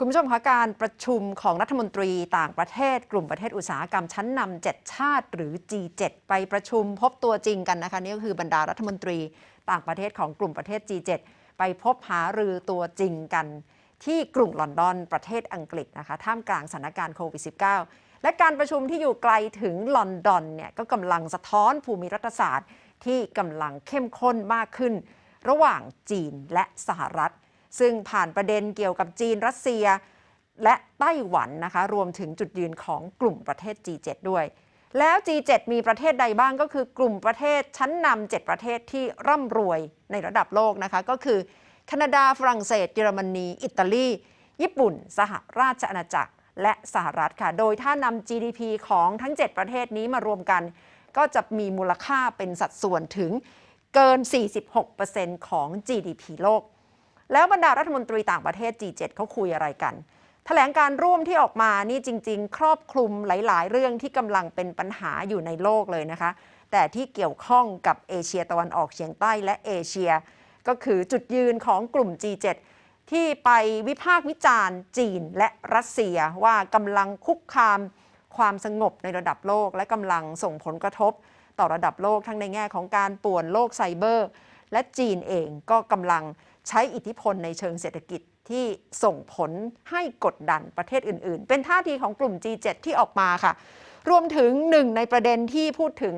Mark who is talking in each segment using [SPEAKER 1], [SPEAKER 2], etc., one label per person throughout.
[SPEAKER 1] คุณผู้ชมคะการประชุมของรัฐมนตรีต่างประเทศ กลุ่มประเทศอุตสาหกรรมชั้นนำ7ชาติหรือ G7 ไปประชุมพบตัวจริงกันนะคะนี่ก็คือบรรดารัฐมนตรีต่างประเทศของกลุ่มประเทศ G7 ไปพบหารือตัวจริงกัน ที่กรุงลอนดอนประเทศอังกฤษนะคะท่ามกลางสถานการณ์โควิด -19 และการประชุมที่อยู่ไกลถึงลอนดอนเนี่ยก็กำลังสะท้อนภูมิรัฐศาสตร์ ที่กำลังเข้มข้นมากขึ้น ระหว่างจีนและสหรัฐ ซึ่งผ่านประเด็นเกี่ยวกับจีนรัสเซีย และไต้หวันนะคะ รวมถึงจุดยืนของกลุ่มประเทศ G7 ด้วย แล้ว G7 มีประเทศใดบ้างก็คือกลุ่มประเทศชั้นนำ7ประเทศที่ร่ำรวยในระดับโลกนะคะ ก็คือ แคนาดาฝรั่งเศสเยอรมนี อิตาลี ญี่ปุ่น สหราชอาณาจักร และสหรัฐค่ะ โดยถ้านำ GDP ของทั้ง 7 ประเทศนี้มารวมกัน ก็จะมีมูลค่าเป็นสัดส่วนถึงเกิน 46%ของ GDP โลก แล้วบรรดารัฐมนตรีต่างประเทศ G7 เขาคุยอะไรกันแถลงการร่วมที่ออกมานี่จริง ๆ ครอบคลุมหลาย ๆ เรื่องที่กำลังเป็นปัญหาอยู่ในโลกเลยนะคะ แต่ที่เกี่ยวข้องกับเอเชียตะวันออกเฉียงใต้และเอเชีย ก็คือจุดยืนของกลุ่ม G7 ที่ไปวิพากษ์วิจารณ์จีนและรัสเซียว่ากำลังคุกคามความสงบในระดับโลก และกำลังส่งผลกระทบ ต่อระดับโลกทั้งในแง่ของการป่วนโลกไซเบอร์ และจีนเองก็กำลัง ใช้อิทธิพลในเชิงเศรษฐกิจที่ส่งผลให้กดดันประเทศอื่น ๆ เป็นท่าทีของกลุ่ม G7 ที่ออกมาค่ะ รวมถึงหนึ่งในประเด็นที่พูดถึง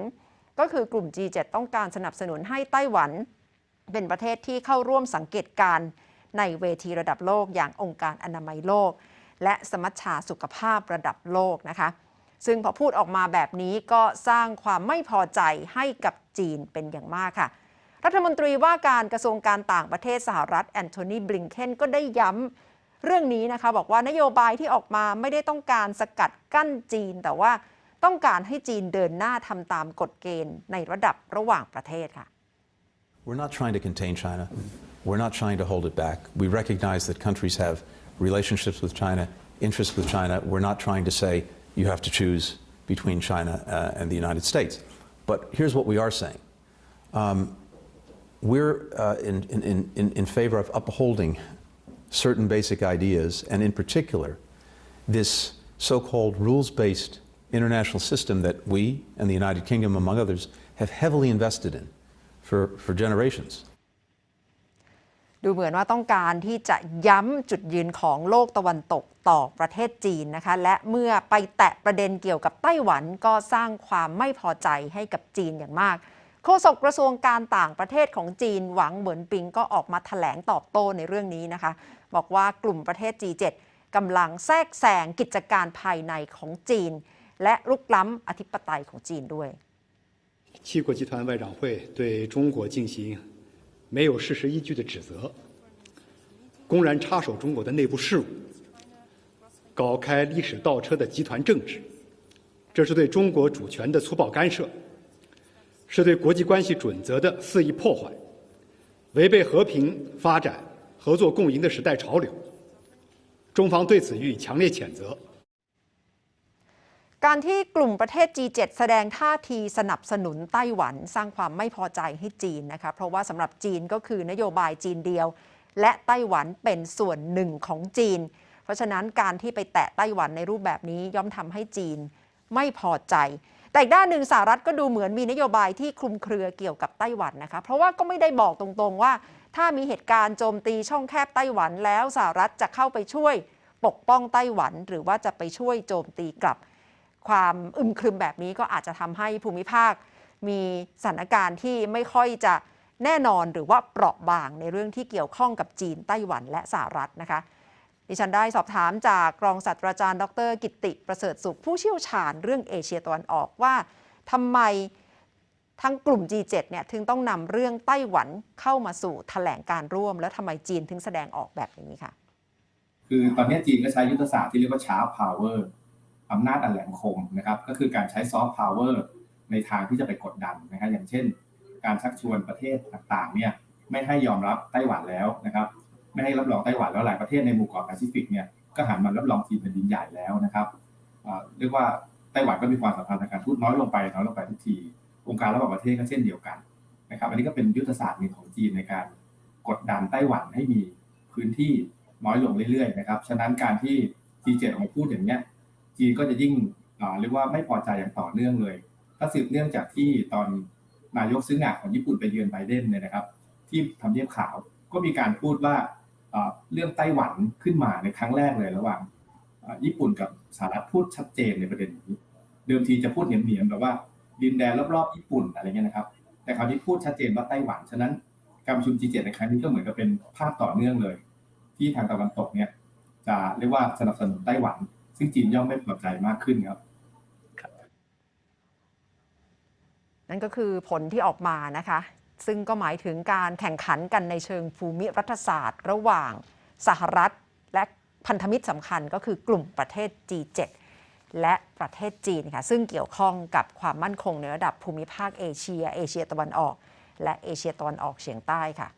[SPEAKER 1] ก็คือกลุ่ม G7 ต้องการสนับสนุนให้ไต้หวัน เป็นประเทศที่เข้าร่วมสังเกตการณ์ในเวทีระดับโลกอย่างองค์การอนามัยโลก และสมัชชาสุขภาพระดับโลกนะคะ ซึ่งพอพูดออกมาแบบนี้ก็สร้างความไม่พอใจให้กับจีนเป็นอย่างมากค่ะ รัฐมนตรีว่าการกระทรวงการต่างประเทศสหรัฐแอนโทนีบลิงเคนก็ได้ย้ำเรื่องนี้นะคะบอกว่านโยบายที่ออกมาไม่ได้ต้องการสกัดกั้นจีน แต่ว่าต้องการให้จีนเดินหน้าทำตามกฎเกณฑ์ในระดับระหว่างประเทศค่ะ
[SPEAKER 2] We're not trying to contain China. We're not trying to hold it back. We recognize that countries have relationships with China, interests with China. We're not trying to say you have to choose between China uh, and the United States. But here's what we are saying. Um, we're uh, in, in, in, in favor of upholding certain basic ideas, and in particular, this so called rules based international system that we and the United Kingdom, among others, have heavily invested in for, for generations.
[SPEAKER 1] ดูเหมือนว่าต้องการที่จะย้ำจุดยืนของโลกตะวันตกต่อประเทศจีนนะคะ และเมื่อไปแตะประเด็นเกี่ยวกับไต้หวันก็สร้างความไม่พอใจให้กับจีนอย่างมาก โฆษกกระทรวงการต่างประเทศของจีนหวังเหมือนปิงก็ออกมาถแถลงตอบโต้ในเรื่องนี้นะคะ บอกว่ากลุ่มประเทศ G7 กำลังแทรกแซงกิจการภายในของจีน และรุกล้ำอธิปไตยของจีนด้วย
[SPEAKER 3] 七国集团外长会对中国进行没有事实依据的指责，公然插手中国的内部事务，搞开历史倒车的集团政治，这是对中国主权的粗暴干涉， 是对国际关系准则的肆意破坏，违背和平发展、合作共赢的时代潮流。中方对此予以强烈谴责。
[SPEAKER 1] การที่กลุ่มประเทศ G7 แสดงท่าทีสนับสนุนไต้หวัน สร้างความไม่พอใจให้จีนนะคะ เพราะว่าสำหรับจีนก็คือนโยบายจีนเดียว และไต้หวันเป็นส่วนหนึ่งของจีน เพราะฉะนั้นการที่ไปแตะไต้หวันในรูปแบบนี้ย่อมทำให้จีนไม่พอใจ แต่อีกด้านหนึ่งสหรัฐก็ดูเหมือนมีนโยบายที่คลุมเครือเกี่ยวกับไต้หวันนะคะ เพราะว่าก็ไม่ได้บอกตรงๆว่า ถ้ามีเหตุการณ์โจมตีช่องแคบไต้หวันแล้วสหรัฐจะเข้าไปช่วยปกป้องไต้หวัน หรือว่าจะไปช่วยโจมตีกลับ ความอึมครึมแบบนี้ก็อาจจะทำให้ภูมิภาค มีสถานการณ์ที่ไม่ค่อยจะแน่นอนหรือว่าเปราะบางในเรื่องที่เกี่ยวข้องกับจีนไต้หวันและสหรัฐนะคะ ดิฉันได้สอบถามจากรองศาสตราจารย์ ดร กิติประเสริฐสุข ผู้เชี่ยวชาญเรื่องเอเชียตะวันออกว่าทำไมทั้งกลุ่ม G7 เนี่ยถึงต้องนำเรื่องไต้หวันเข้ามาสู่แถลงการร่วม แล้วทำไมจีนถึงแสดงออกแบบนี้ค่ะ
[SPEAKER 4] คือตอนนี้จีนก็ใช้ยุทธศาสตร์ที่เรียกว่าชาร์ปพาวเวอร์อำนาจอันแหลมคมนะครับก็คือการใช้ซอฟต์พาวเวอร์ในทางที่จะไปกดดันนะครับอย่างเช่น การชักชวนประเทศต่างๆเนี่ยไม่ให้ยอมรับไต้หวันแล้วนะครับ ไม่ให้รับรองไต้หวันแล้วหลายประเทศในหมู่เกาะแปซิฟิกเนี่ยก็หันมารับรองจีนเป็นดินใหญ่แล้วนะครับเรียกว่าไต้หวันก็มีความสัมพันธ์ทางการทูตน้อยลงไปน้อยลงไปทุกทีองค์การระหว่างประเทศก็เช่นเดียวกันนะครับอันนี้ก็เป็นยุทธศาสตร์หนึ่งของจีนในการกดดันไต้หวันให้มีพื้นที่น้อยลงเรื่อยๆนะครับฉะนั้นการที่ G7 ออกมาพูดอย่างเนี้ยจีนก็จะยิ่งเรียกว่าไม่พอใจอย่างต่อเนื่องเลยถ้าสืบเนื่องจากที่ตอนนายกซื้องาของญี่ปุ่นไปเยือนไบเดนเนี่ยนะครับ ที่ทำเนียบขาวก็มีการพูดว่า เรื่องไต้หวันขึ้นมาในครั้งแรกเลยระหว่างญี่ปุ่นกับสหรัฐพูดชัดเจนในประเด็นนี้ เดิมทีจะพูดเหนียมๆแบบว่าดินแดนรอบๆญี่ปุ่นอะไรเงี้ยนะครับ แต่คราวนี้พูดชัดเจนว่าไต้หวันฉะนั้นการประชุม G7 ในครั้งนี้ก็เหมือนกับเป็นภาพต่อเนื่องเลย ที่ทางตะวันตกเนี่ยจะเรียกว่าสนับสนุนไต้หวัน ซึ่งจีนย่อมไม่พอใจมากขึ้นครับ
[SPEAKER 1] นั่นก็คือผลที่ออกมานะคะ ซึ่งก็หมายถึงการแข่งขันกันในเชิงภูมิรัฐศาสตร์ ระหว่างสหรัฐ และพันธมิตรสำคัญก็คือกลุ่มประเทศ G7 และประเทศจีนค่ะซึ่งเกี่ยวข้องกับความมั่นคงในระดับภูมิภาคเอเชีย เอเชียตะวันออก และเอเชียตะวันออกเฉียงใต้ค่ะ